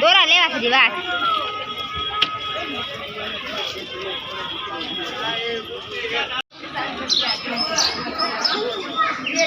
દોરા લેવા સુધી વાત.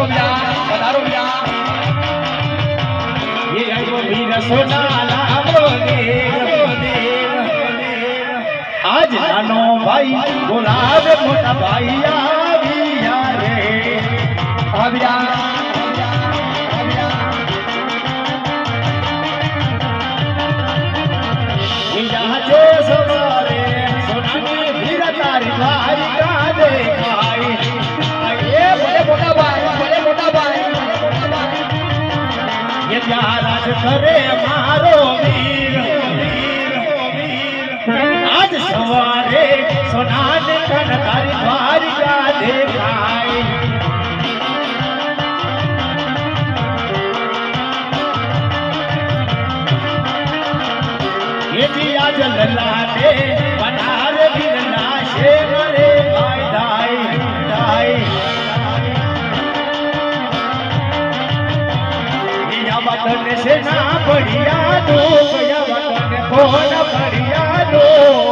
પધારો બ્યા પધારો બ્યા એ આવ્યો વીર સોનાલા લાવો દેવ આજ નાનો ભાઈ બોલાવે મોટા ભાઈ સવારે સોનાને કણ તારી દ્વારિકા દેખાય એથી આજ લલાટે બનાર બિરલા છે મરે ભાઈ યા વાતને પડિયા દો યા વાતને કોણ પડિયા નો